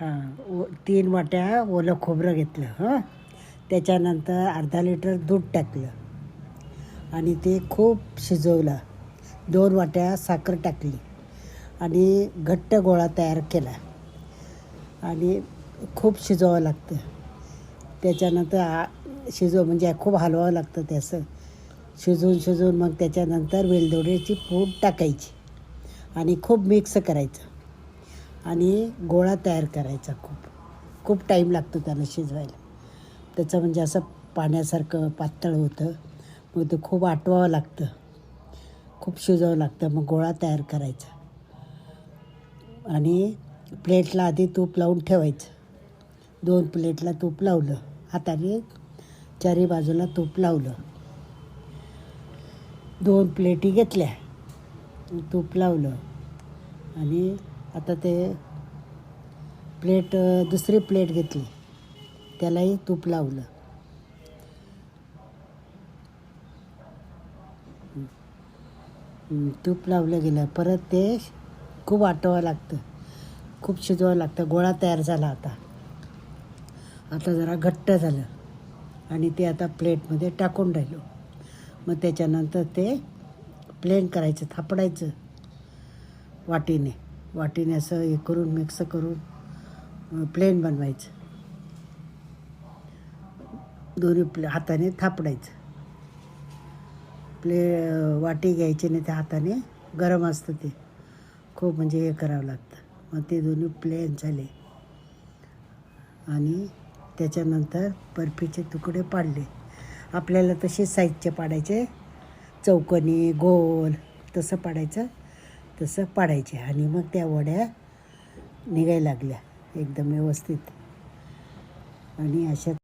हां तीन वाट्या ओलं खोबरं घेतलं हां. त्याच्यानंतर अर्धा लिटर दूध टाकलं आणि ते खूप शिजवलं. दोन वाट्या साखर टाकली आणि घट्ट गोळा तयार केला आणि खूप शिजवावं लागतं. त्याच्यानंतर शिजव म्हणजे खूप हलवावं लागतं त्याचं शिजवून शिजवून मग त्याच्यानंतर वेलदोड्याची पूड टाकायची आणि खूप मिक्स करायचं. आणि गोळा तयार करायचा खूप. खूप टाईम लागतो त्याला शिजवायला. त्याचं म्हणजे असं पाण्यासारखं पातळ होतं. मग ते खूप आटवावं लागतं. खूप शिजवावं लागतं. मग गोळा तयार करायचा. आणि प्लेटला आधी तूप लावून ठेवायचं. दोन प्लेटला तूप लावलं. हाताने चारी बाजूला तूप लावलं. दोन प्लेटी घेतल्या. तूप लावलं. आणि आता ते प्लेट दुसरी प्लेट घेतली. त्यालाही तूप लावलं. तूप लावलं गेलं. परत ते खूप आटवावं लागतं. खूप शिजवावं लागतं. गोळा तयार झाला आता. आता जरा घट्ट झालं. आणि ते आता प्लेटमध्ये टाकून राहिलो. मग त्याच्यानंतर ते प्लेन करायचं थापडायचं वाटीने. वाटीने असं हे करून मिक्स करून प्लेन बनवायचं. दोन्ही प्ले हाताने थापडायचं. प्ले वाटी घ्यायची नाही त्या हाताने गरम असतं ते. खूप म्हणजे हे करावं लागतं. मग ते दोन्ही प्लेन झाले. आणि त्याच्यानंतर बर्फीचे तुकडे पाडले. आपल्याला तसे साईजचे पाडायचे. चौकनी गोल तसं पाडायचं. तसं पाडायचे. आणि मग त्या वड्या निघायला लागल्या. एकदम व्यवस्थित. आणि अशा